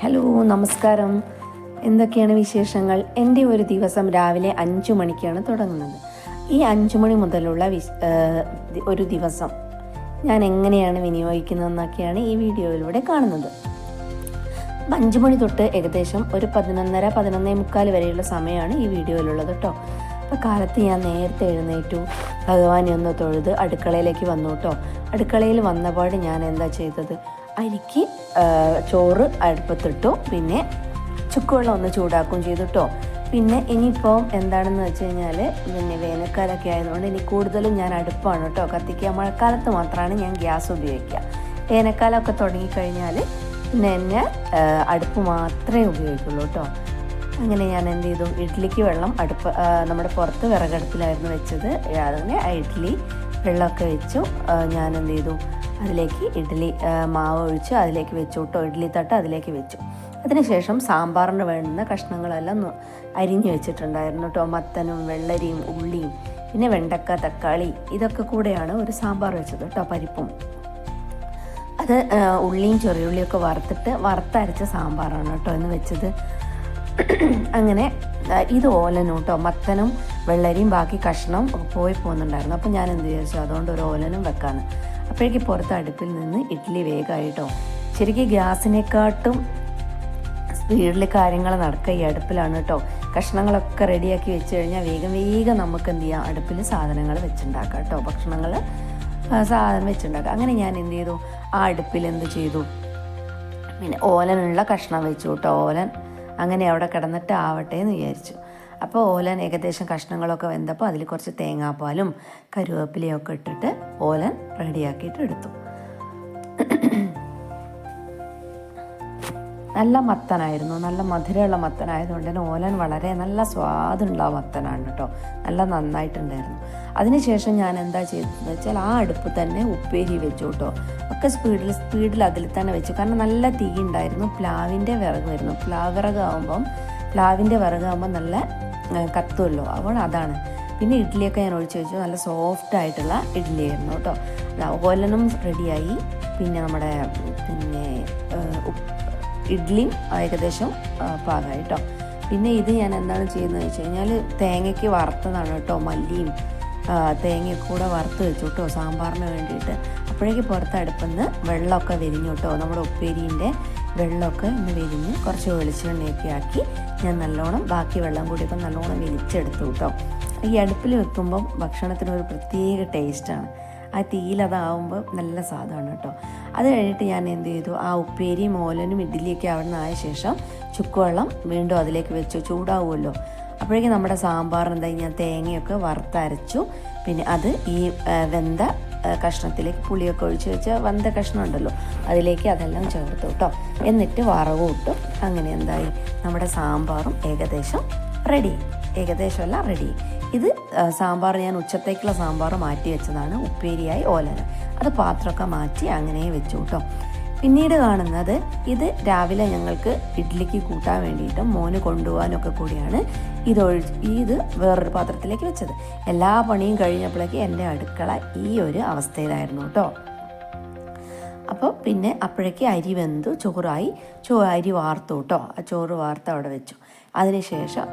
Hello നമസ്കാരം. എന്തൊക്കെയാണ് വിശേഷങ്ങൾ? എന്റെ ഒരു ദിവസം രാവിലെ അഞ്ചു മണിക്കാണ് തുടങ്ങുന്നത്. ഈ അഞ്ചു മണി മുതലുള്ള ഒരു ദിവസം ഞാൻ എങ്ങനെയാണ് വിനിയോഗിക്കുന്നതെന്നൊക്കെയാണ് ഈ വീഡിയോയിലൂടെ കാണുന്നത്. അഞ്ചു മണി തൊട്ട് ഏകദേശം ഒരു പതിനൊന്നര പതിനൊന്നേ മുക്കാൽ വരെയുള്ള സമയമാണ് ഈ വീഡിയോയിലുള്ളത് കേട്ടോ അപ്പോൾ കാലത്ത് ഞാൻ നേരത്തെ എഴുന്നേറ്റു. ഭഗവാനെ ഒന്ന് തൊഴുത് അടുക്കളയിലേക്ക് വന്നു കേട്ടോ അടുക്കളയിൽ വന്നപാട് ഞാൻ എന്താ ചെയ്തത്? അരിക്ക് ചോറ് അടുപ്പത്തിട്ടു. പിന്നെ ചുക്കുവെള്ളം ഒന്ന് ചൂടാക്കും ചെയ്തു കേട്ടോ പിന്നെ ഇനിയിപ്പോൾ എന്താണെന്ന് വെച്ച് കഴിഞ്ഞാൽ പിന്നെ വേനൽക്കാലമൊക്കെ ആയതുകൊണ്ട് ഇനി കൂടുതലും ഞാൻ അടുപ്പാണ് കേട്ടോ. കത്തിക്കുക. മഴക്കാലത്ത് മാത്രമാണ് ഞാൻ ഗ്യാസ് ഉപയോഗിക്കുക. വേനൽക്കാലമൊക്കെ തുടങ്ങിക്കഴിഞ്ഞാൽ പിന്നെ എന്നെ അടുപ്പ് മാത്രമേ ഉപയോഗിക്കുള്ളൂ കേട്ടോ. അങ്ങനെ ഞാൻ എന്ത് ചെയ്തു? ഇഡ്ഡലിക്ക് വെള്ളം അടുപ്പ് നമ്മുടെ പുറത്ത് വിറകടുപ്പിലായിരുന്നു വെച്ചത്. അതിന് ഇഡ്ഡലി വെള്ളമൊക്കെ വെച്ചു. ഞാൻ എന്ത് ചെയ്തു? അതിലേക്ക് ഇഡ്ഡലി മാവ് ഒഴിച്ച് അതിലേക്ക് വെച്ചു. കേട്ടോ ഇഡ്ഡലി തട്ട് അതിലേക്ക് വെച്ചു. അതിനുശേഷം സാമ്പാറിന് വേണ്ടുന്ന കഷ്ണങ്ങളെല്ലാം അരിഞ്ഞു വെച്ചിട്ടുണ്ടായിരുന്നു. കേട്ടോ മത്തനും വെള്ളരിയും ഉള്ളിയും പിന്നെ വെണ്ടക്ക തക്കാളി ഇതൊക്കെ കൂടെയാണ് ഒരു സാമ്പാർ വെച്ചത് കേട്ടോ പരിപ്പും. അത് ഉള്ളിയും ചെറിയുള്ളിയൊക്കെ വറുത്തിട്ട് വറുത്തരച്ച സാമ്പാറാണ് കേട്ടോ എന്ന് വെച്ചത്. അങ്ങനെ ഇത് ഓലനും കേട്ടോ. മത്തനും വെള്ളരിയും ബാക്കി കഷ്ണം പോയി പോകുന്നുണ്ടായിരുന്നു അപ്പം ഞാൻ എന്ത് വിചാരിച്ചു? അതുകൊണ്ട് ഒരു ഓലനും വെക്കാന്ന്. അപ്പോഴേക്ക് പുറത്ത് അടുപ്പിൽ നിന്ന് ഇഡ്ഡലി വേഗമായിട്ടോ ശരിക്കും ഗ്യാസിനെക്കാട്ടും സ്പീഡിൽ കാര്യങ്ങൾ നടക്കുക ഈ അടുപ്പിലാണ് കേട്ടോ കഷ്ണങ്ങളൊക്കെ റെഡിയാക്കി വെച്ച് കഴിഞ്ഞാൽ വേഗം വേഗം നമുക്ക് എന്ത് ചെയ്യാം? അടുപ്പിൽ സാധനങ്ങൾ വെച്ചുണ്ടാക്കാം കേട്ടോ ഭക്ഷണങ്ങൾ സാധനം വെച്ചുണ്ടാക്കുക അങ്ങനെ ഞാൻ എന്ത് ചെയ്തു? ആ അടുപ്പിൽ എന്ത് ചെയ്തു? പിന്നെ ഓലനുള്ള കഷ്ണം വെച്ചു കേട്ടോ ഓലൻ അങ്ങനെ അവിടെ കിടന്നിട്ട് ആവട്ടെ എന്ന് വിചാരിച്ചു. അപ്പോൾ ഓലൻ ഏകദേശം കഷ്ണങ്ങളൊക്കെ വെന്തപ്പോൾ അതിൽ കുറച്ച് തേങ്ങാപ്പാലും കരുവേപ്പിലയൊക്കെ ഇട്ടിട്ട് ഓലൻ റെഡിയാക്കിയിട്ട് എടുത്തു. നല്ല മത്തനായിരുന്നു. നല്ല മധുരമുള്ള മത്തനായതുകൊണ്ട് തന്നെ ഓലൻ വളരെ നല്ല സ്വാദുള്ള മത്തനാണ് കേട്ടോ. നല്ല നന്നായിട്ടുണ്ടായിരുന്നു. അതിനുശേഷം ഞാൻ എന്താ ചെയ്തതെന്ന് വെച്ചാൽ ആ അടുപ്പ് തന്നെ ഉപ്പേരി വെച്ചു കേട്ടോ. ഒക്കെ സ്പീഡിൽ സ്പീഡിൽ അതിൽ തന്നെ വെച്ചു. കാരണം നല്ല തീ ഉണ്ടായിരുന്നു. പ്ലാവിന്റെ വിറക് വരുന്നു പ്ലാവ് വിറകാകുമ്പം പ്ലാവിന്റെ വിറകാകുമ്പോൾ നല്ല കത്തുമല്ലോ അപ്പോൾ അതാണ്. പിന്നെ ഇഡ്ഡലിയൊക്കെ ഞാൻ ഒഴിച്ച് വെച്ചു. നല്ല സോഫ്റ്റ് ആയിട്ടുള്ള ഇഡ്ഡലി ആയിരുന്നു കേട്ടോ. ഓലനും റെഡിയായി പിന്നെ നമ്മുടെ പിന്നെ ഇഡ്ഡലിയും ഏകദേശം പാകമായി കേട്ടോ. പിന്നെ ഇത് ഞാൻ എന്താണ് ചെയ്യുന്നത് വെച്ച് കഴിഞ്ഞാൽ തേങ്ങയ്ക്ക് വറുത്തതാണ് കേട്ടോ മല്ലിയും തേങ്ങയൊക്കെ കൂടെ വറുത്ത് വെച്ചു കേട്ടോ സാമ്പാറിന് വേണ്ടിയിട്ട്. അപ്പോഴേക്ക് പുറത്ത് അടുപ്പിൽ നിന്ന് വെള്ളമൊക്കെ വിരിഞ്ഞു കേട്ടോ നമ്മുടെ ഉപ്പേരീന്റെ വെള്ളമൊക്കെ ഒന്ന് വിരിഞ്ഞ് കുറച്ച് വെളിച്ചെണ്ണയൊക്കെ ആക്കി ഞാൻ നല്ലോണം ബാക്കി വെള്ളം കൂടി ഇപ്പം നല്ലോണം വിരിച്ചെടുത്തു കേട്ടോ. ഈ അടുപ്പിൽ വെക്കുമ്പം ഭക്ഷണത്തിന് ഒരു പ്രത്യേക ടേസ്റ്റാണ് ആ തീയിലതാവുമ്പോൾ നല്ല സാധനമാണ് കേട്ടോ. അത് കഴിഞ്ഞിട്ട് ഞാൻ എന്ത് ചെയ്തു? ആ ഉപ്പേരിയും ഓലനും ഇഡ്ഡലിയൊക്കെ അവിടെ നിന്ന് ആയ ശേഷം ചുക്കുവെള്ളം വീണ്ടും അതിലേക്ക് വെച്ചു. ചൂടാവുമല്ലോ. അപ്പോഴേക്കും നമ്മുടെ സാമ്പാർ എന്തായി ഞാൻ തേങ്ങയൊക്കെ വറുത്തരച്ചു. പിന്നെ അത് ഈ വെന്ത കഷ്ണത്തിലേക്ക് പുളിയൊക്കെ ഒഴിച്ച് വെച്ച വന്ത കഷ്ണം ഉണ്ടല്ലോ അതിലേക്ക് അതെല്ലാം ചേർത്തു കേട്ടോ എന്നിട്ട് വറവ് ഇട്ടു. അങ്ങനെ എന്തായി? നമ്മുടെ സാമ്പാറും ഏകദേശം റെഡി ഏകദേശമല്ല റെഡി ഇത് സാമ്പാർ ഞാൻ ഉച്ചത്തേക്കുള്ള സാമ്പാർ മാറ്റി വെച്ചതാണ് ഉപ്പേരിയായി ഓലന. അത് പാത്രമൊക്കെ മാറ്റി അങ്ങനെ വെച്ചു കേട്ടോ പിന്നീട് കാണുന്നത് ഇത് രാവിലെ ഞങ്ങൾക്ക് ഇഡ്ഡലിക്ക് കൂട്ടാൻ വേണ്ടിയിട്ടും മോന് കൊണ്ടുപോകാനൊക്കെ കൂടിയാണ്. ഇതൊഴിച്ച് ഇത് വേറൊരു പാത്രത്തിലേക്ക് വെച്ചത്. എല്ലാ പണിയും കഴിഞ്ഞപ്പോഴേക്ക് എന്റെ അടുക്കള ഈ ഒരു അവസ്ഥയിലായിരുന്നു കേട്ടോ. അപ്പോൾ പിന്നെ അപ്പോഴേക്ക് അരി വെന്തു ചോറായി. ചോ അരി വാർത്തു കേട്ടോ. ആ ചോറ് വാർത്ത് അവിടെ വെച്ചു. അതിനുശേഷം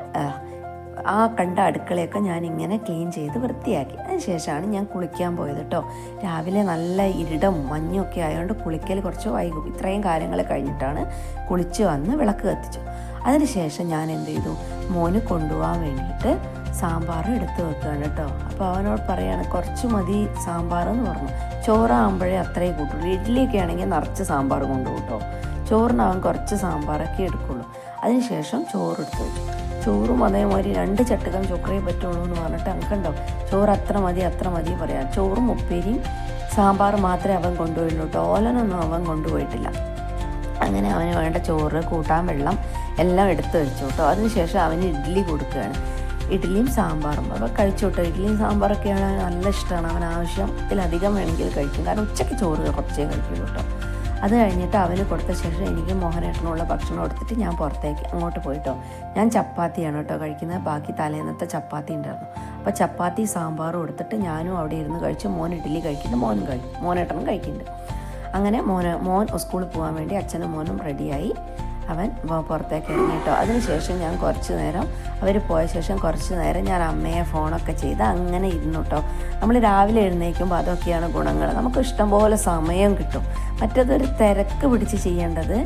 ആ, കണ്ട അടുക്കളയൊക്കെ ഞാൻ ഇങ്ങനെ ക്ലീൻ ചെയ്ത് വൃത്തിയാക്കി. അതിനുശേഷമാണ് ഞാൻ കുളിക്കാൻ പോയത് കേട്ടോ രാവിലെ നല്ല ഇരുടം മഞ്ഞൊക്കെ ആയതുകൊണ്ട് കുളിക്കൽ കുറച്ച് വൈകും. ഇത്രയും കാര്യങ്ങൾ കഴിഞ്ഞിട്ടാണ് കുളിച്ച് വന്ന് വിളക്ക് കത്തിച്ചു. അതിനുശേഷം ഞാൻ എന്ത് ചെയ്തു? മോന് കൊണ്ടുപോകാൻ വേണ്ടിയിട്ട് സാമ്പാർ എടുത്ത് വെക്കുകയാണ് കേട്ടോ അപ്പോൾ അവനോട് പറയാണ് കുറച്ച് മതി സാമ്പാർ എന്ന് പറഞ്ഞു. ചോറാകുമ്പോഴേ അത്രയും കൂട്ടുള്ളൂ ഇഡ്ഡലിയൊക്കെ ആണെങ്കിൽ നിറച്ച് സാമ്പാർ കൊണ്ടുപോകും കേട്ടോ ചോറിനാവാൻ കുറച്ച് സാമ്പാറൊക്കെ എടുക്കുള്ളൂ. അതിനുശേഷം ചോറ് എടുത്ത് വെച്ചു. ചോറും അതേമാതിരി രണ്ട് ചട്ടുകം ചോക്കറേ പറ്റുള്ളൂ എന്ന് പറഞ്ഞിട്ട് അങ്ങക്കുണ്ടോ ചോറ് അത്ര മതി അത്ര മതി പറയാം. ചോറും ഉപ്പേരിയും സാമ്പാർ മാത്രമേ അവൻ കൊണ്ടുപോയുള്ളൂ കേട്ടോ. ഓലനൊന്നും അവൻ കൊണ്ടുപോയിട്ടില്ല. അങ്ങനെ അവന് വേണ്ട ചോറ് കൂട്ടാൻ വെള്ളം എല്ലാം എടുത്തു വെച്ചു കേട്ടോ. അതിനുശേഷം അവന് ഇഡ്ഡലി കൊടുക്കുകയാണ്. ഇഡ്ഡലിയും സാമ്പാറും. അപ്പോൾ കഴിച്ചു കേട്ടോ. ഇഡ്ഡലിയും സാമ്പാറൊക്കെയാണ് നല്ല ഇഷ്ടമാണ്. അവൻ ആവശ്യത്തിലധികം വേണമെങ്കിൽ കഴിക്കും. കാരണം ഉച്ചയ്ക്ക് ചോറ് കുറച്ചേ കഴിക്കുള്ളൂ കേട്ടോ. അത് കഴിഞ്ഞിട്ട് അവന് കൊടുത്ത ശേഷം എനിക്ക് മോഹനേട്ടനുള്ള ഭക്ഷണം കൊടുത്തിട്ട് ഞാൻ പുറത്തേക്ക് അങ്ങോട്ട് പോയിട്ടോ. ഞാൻ ചപ്പാത്തിയാണ് കേട്ടോ കഴിക്കുന്നത്. ബാക്കി തലേന്നത്തെ ചപ്പാത്തി ഉണ്ടായിരുന്നു. അപ്പോൾ ചപ്പാത്തി സാമ്പാർ കൊടുത്തിട്ട് ഞാനും അവിടെ ഇരുന്ന് കഴിച്ച്. മോൻ ഇഡ്ഡലി കഴിക്കുന്നു മോനും കഴിക്കും മോനേട്ടനും കഴിക്കുന്നുണ്ട്. അങ്ങനെ മോന് മോൻ സ്കൂളിൽ പോകാൻ വേണ്ടി അച്ഛനും മോനും റെഡിയായി അവൻ പുറത്തേക്ക് ഇറങ്ങി കേട്ടോ. അതിനുശേഷം ഞാൻ കുറച്ച് നേരം അവർ പോയ ശേഷം കുറച്ച് നേരം ഞാൻ അമ്മയെ ഫോണൊക്കെ ചെയ്ത് അങ്ങനെ ഇരുന്നു കേട്ടോ. നമ്മൾ രാവിലെ എഴുന്നേൽക്കുമ്പോൾ അതൊക്കെയാണ് ഗുണങ്ങൾ. നമുക്ക് ഇഷ്ടംപോലെ സമയം കിട്ടും. മറ്റേതൊരു തിരക്ക് പിടിച്ച് ചെയ്യേണ്ടത്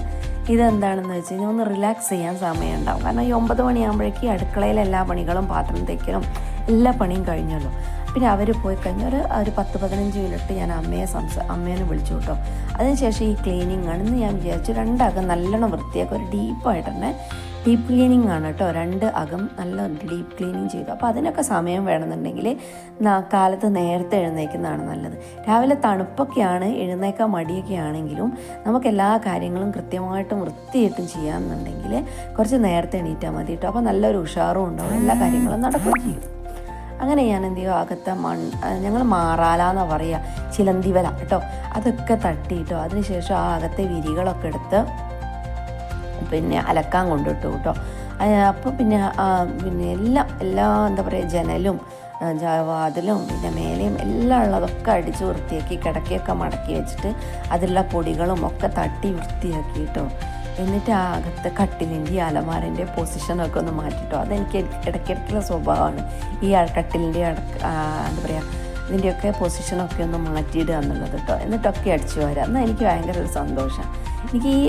ഇതെന്താണെന്ന് വെച്ച് കഴിഞ്ഞാൽ ഒന്ന് റിലാക്സ് ചെയ്യാൻ സമയം ഉണ്ടാവും കാരണം ഈ ഒമ്പത് മണിയാകുമ്പോഴേക്കും അടുക്കളയിലെ എല്ലാ പണികളും പാത്രം തേക്കലും എല്ലാ പണിയും കഴിഞ്ഞല്ലോ. പിന്നെ അവർ പോയി കഴിഞ്ഞാൽ ഒരു ഒരു പത്ത് പതിനഞ്ച് മിനിറ്റ് ഞാൻ അമ്മയെ സംസാ അമ്മേനെ വിളിച്ചു കേട്ടോ. അതിനുശേഷം ഈ ക്ലീനിങ് ആണെന്ന് ഞാൻ വിചാരിച്ചു. രണ്ടകം നല്ലോണം വൃത്തിയാക്കി ഒരു ഡീപ്പായിട്ട് തന്നെ ഡീപ്പ് ക്ലീനിങ് ആണ് കേട്ടോ. രണ്ട് അകം നല്ല ഡീപ്പ് ക്ലീനിങ് ചെയ്തു. അപ്പോൾ അതിനൊക്കെ സമയം വേണമെന്നുണ്ടെങ്കിൽ കാലത്ത് നേരത്തെ എഴുന്നേൽക്കുന്നതാണ് നല്ലത്. രാവിലെ തണുപ്പൊക്കെയാണ് എഴുന്നേക്കാൻ മടിയൊക്കെ ആണെങ്കിലും നമുക്ക് എല്ലാ കാര്യങ്ങളും കൃത്യമായിട്ടും വൃത്തിയായിട്ടും ചെയ്യാമെന്നുണ്ടെങ്കിൽ കുറച്ച് നേരത്തെ എണീറ്റാൽ മതി കേട്ടോ. അപ്പോൾ നല്ലൊരു ഉഷാറും ഉണ്ടാവും. എല്ലാ കാര്യങ്ങളും നടക്കുകയും ചെയ്യും. അങ്ങനെ ഞാൻ എന്ത് ചെയ്യും? അകത്തെ മൺ ഞങ്ങൾ മാറാല എന്ന് പറയുക ചിലന്തിവല കേട്ടോ. അതൊക്കെ തട്ടിയിട്ടോ. അതിനുശേഷം ആ അകത്തെ വിരികളൊക്കെ എടുത്ത് പിന്നെ അലക്കാൻ കൊണ്ടിട്ടു കേട്ടോ. അപ്പോൾ പിന്നെ പിന്നെ എല്ലാം എല്ലാ എന്താ പറയുക ജനലും വാതിലും പിന്നെ മേലെയും എല്ലാം ഉള്ളതൊക്കെ അടിച്ച് വൃത്തിയാക്കി കിടക്കയൊക്കെ മടക്കി വെച്ചിട്ട് അതിലുള്ള പൊടികളും ഒക്കെ തട്ടി വൃത്തിയാക്കി കേട്ടോ എന്നിട്ട് അകത്തെ കട്ടിലിന്റെ ഈ അലമാരന്റെ പൊസിഷനൊക്കെ ഒന്ന് മാറ്റിട്ടോ. അതെനിക്ക് ഇടയ്ക്കിടയ്ക്കുള്ള സ്വഭാവമാണ്. ഈ കട്ടിലിന്റെ എന്താ പറയുക ഇതിന്റെയൊക്കെ പൊസിഷനൊക്കെ ഒന്ന് മാറ്റിയിടുക എന്നുള്ളത് കേട്ടോ എന്നിട്ടൊക്കെ അടിച്ചു വരാം എന്നാൽ എനിക്ക് ഭയങ്കര ഒരു സന്തോഷമാണ് എനിക്ക് ഈ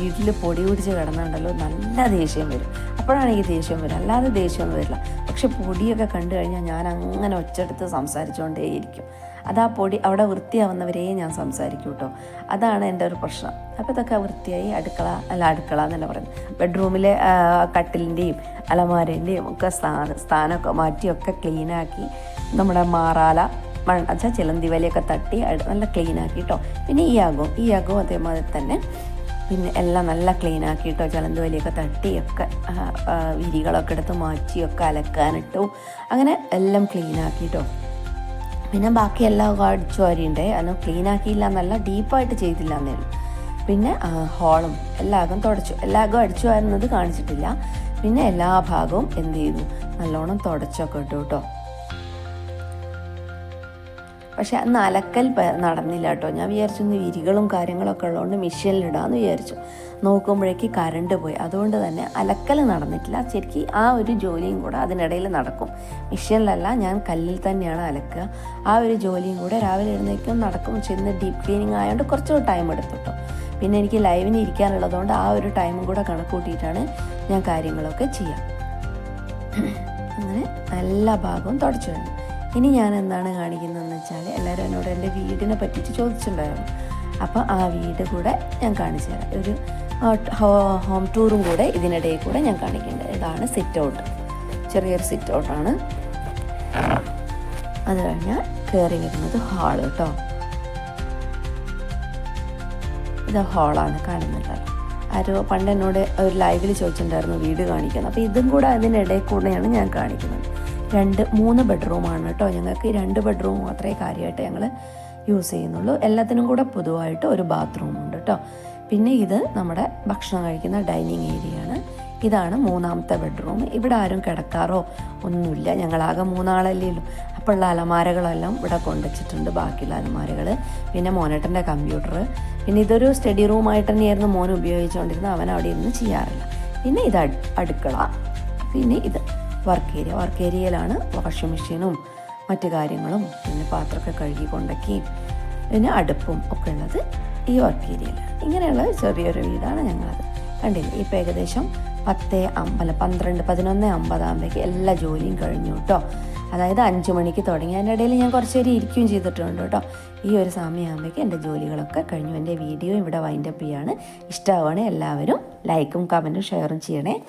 വീട്ടിൽ പൊടി പിടിച്ച് കിടന്നുണ്ടല്ലോ നല്ല ദേഷ്യം വരും. അപ്പോഴാണ് ഈ ദേഷ്യം വരും. അല്ലാതെ ദേഷ്യമൊന്നും വരില്ല. പക്ഷെ പൊടിയൊക്കെ കണ്ടു കഴിഞ്ഞാൽ ഞാൻ അങ്ങനെ ഒച്ചെടുത്ത് സംസാരിച്ചുകൊണ്ടേയിരിക്കും അത് ആ പൊടി അവിടെ വൃത്തിയാവുന്നവരെയും ഞാൻ സംസാരിക്കും കേട്ടോ അതാണ് എന്റെ ഒരു പ്രശ്നം. അപ്പോൾ ഇതൊക്കെ വൃത്തിയായി അടുക്കള അല്ല അടുക്കള എന്നല്ല പറയുന്നത്. ബെഡ്റൂമിലെ കട്ടിലിന്റെയും അലമാരേന്റെയും ഒക്കെ സ്ഥാന സ്ഥാനമൊക്കെ മാറ്റിയൊക്കെ ക്ലീനാക്കി നമ്മുടെ മാറാല വെച്ചാൽ ചിലന്തി വലയൊക്കെ തട്ടി നല്ല ക്ലീനാക്കി കേട്ടോ പിന്നെ ഈ അകവും ഈ അകവും അതേമാതിരി തന്നെ. പിന്നെ എല്ലാം നല്ല ക്ലീൻ ചിലന്തി വലിയൊക്കെ തട്ടിയൊക്കെ വിരികളൊക്കെ എടുത്ത് മാറ്റിയൊക്കെ അലക്കാനിട്ടു. അങ്ങനെ എല്ലാം കേട്ടോ പിന്നെ ബാക്കി എല്ലാം അടിച്ചു വാരിയുണ്ട് അത് ക്ലീൻ ആക്കിയില്ല എന്നല്ല ഡീപ്പായിട്ട് ചെയ്തില്ല എന്നേ ഉള്ളൂ പിന്നെ ഹോളും എല്ലാ തുടച്ചു. എല്ലാ അകവും അടിച്ചു വാരുന്നത് കാണിച്ചിട്ടില്ല. പിന്നെ എല്ലാ ഭാഗവും എന്ത് ചെയ്തു? നല്ലോണം തുടച്ചൊക്കെ ഇട്ടു കേട്ടോ. പക്ഷെ അന്ന് അലക്കൽ നടന്നില്ല കേട്ടോ. ഞാൻ വിചാരിച്ചു ഇന്ന് വിരികളും കാര്യങ്ങളൊക്കെ ഉള്ളതുകൊണ്ട് മെഷീനിലിടാമെന്ന് വിചാരിച്ചു. നോക്കുമ്പോഴേക്ക് കറണ്ട് പോയി. അതുകൊണ്ട് തന്നെ അലക്കൽ നടന്നിട്ടില്ല. ശരിക്കും ആ ഒരു ജോലിയും കൂടെ അതിനിടയിൽ നടക്കും. മെഷീനിലല്ല ഞാൻ കല്ലിൽ തന്നെയാണ് അലക്കുക. ആ ഒരു ജോലിയും കൂടെ രാവിലെ എഴുന്നേക്കും നടക്കും ചെന്ന് ഡീപ്പ് ക്ലീനിങ് ആയതുകൊണ്ട് കുറച്ച് ടൈം എടുത്തു കേട്ടോ പിന്നെ എനിക്ക് ലൈവിന് ഇരിക്കാനുള്ളതുകൊണ്ട് ആ ഒരു ടൈമും കൂടെ കണക്ക് കൂട്ടിയിട്ടാണ് ഞാൻ കാര്യങ്ങളൊക്കെ ചെയ്യുക അങ്ങനെ എല്ലാ ഭാഗവും തുടച്ചു. കഴിഞ്ഞു ഇനി ഞാൻ എന്താണ് കാണിക്കുന്നതെന്ന് വെച്ചാൽ എല്ലാവരും എന്നോട് എന്റെ വീടിനെ പറ്റിയിട്ട് ചോദിച്ചിട്ടുണ്ടായിരുന്നു. അപ്പോൾ ആ വീട് കൂടെ ഞാൻ കാണിച്ചു തരാം. ഒരു ഹോം ടൂറും കൂടെ ഇതിനിടയിൽ കൂടെ ഞാൻ കാണിക്കേണ്ടത് ഇതാണ് സിറ്റ് ഔട്ട് ചെറിയൊരു സിറ്റ് ഔട്ടാണ് അത് കഴിഞ്ഞാൽ കയറി വരുന്നത് ഹാൾ കേട്ടോ ഇത് ഹാളാണ് കാണുന്നത് ആരോ പണ്ട് എന്നോട് ഒരു ലൈവിൽ ചോദിച്ചിട്ടുണ്ടായിരുന്നു വീട് കാണിക്കുന്നത് അപ്പോൾ ഇതും കൂടെ അതിനിടയിൽ കൂടെയാണ് ഞാൻ കാണിക്കുന്നത്. രണ്ട് മൂന്ന് ബെഡ്റൂമാണ് കേട്ടോ ഞങ്ങൾക്ക് രണ്ട് ബെഡ്റൂം മാത്രമേ കാര്യമായിട്ട് ഞങ്ങൾ യൂസ് ചെയ്യുന്നുള്ളൂ. എല്ലാത്തിനും കൂടെ പൊതുവായിട്ട് ഒരു ബാത്റൂം ഉണ്ട് കേട്ടോ പിന്നെ ഇത് നമ്മുടെ ഭക്ഷണം കഴിക്കുന്ന ഡൈനിങ് ആണ്. ഇതാണ് മൂന്നാമത്തെ ബെഡ്റൂം ഇവിടെ ആരും കിടക്കാറോ ഒന്നുമില്ല. ഞങ്ങളാകെ മൂന്നാളല്ലേ ഉള്ളൂ. അപ്പോൾ ഉള്ള അലമാരകളെല്ലാം ഇവിടെ കൊണ്ടുവച്ചിട്ടുണ്ട് ബാക്കിയുള്ള അലമാരകൾ പിന്നെ മോനേട്ടന്റെ കമ്പ്യൂട്ടർ പിന്നെ ഇതൊരു സ്റ്റഡി റൂമായിട്ട് തന്നെയായിരുന്നു മോൻ ഉപയോഗിച്ചുകൊണ്ടിരുന്നത്. അവൻ അവിടെ ഇരുന്ന് ചെയ്യാറില്ല. പിന്നെ ഇത് അടുക്കള. പിന്നെ ഇത് വർക്ക് ഏരിയ. വർക്ക് ഏരിയയിലാണ് വാഷിംഗ് മെഷീനും മറ്റു കാര്യങ്ങളും പിന്നെ പാത്രമൊക്കെ കഴുകി കൊണ്ടൊക്കെയും പിന്നെ അടുപ്പും ഒക്കെ ഉള്ളത് ഈ വർക്ക് ഏരിയയിലാണ്. ഇങ്ങനെയുള്ള ചെറിയൊരു വീടാണ് ഞങ്ങളത്. കണ്ടില്ലേ? ഇപ്പം ഏകദേശം പത്ത് അമ്പല പന്ത്രണ്ട് പതിനൊന്ന് അമ്പതാകുമ്പോഴേക്ക് എല്ലാ ജോലിയും കഴിഞ്ഞു കേട്ടോ. അതായത് അഞ്ച് മണിക്ക് തുടങ്ങി. അതിന്റെ ഇടയിൽ ഞാൻ കുറച്ച് നേരം ഇരിക്കുകയും ചെയ്തിട്ടുണ്ട് കേട്ടോ. ഈ ഒരു സമയമാകുമ്പോഴേക്ക് എന്റെ ജോലികളൊക്കെ കഴിഞ്ഞു. എന്റെ വീഡിയോ ഇവിടെ വൈൻഡപ്പ് ചെയ്യാണ്. ഇഷ്ടമാവുകയാണെങ്കിൽ എല്ലാവരും ലൈക്കും കമന്റും ഷെയറും ചെയ്യണേ.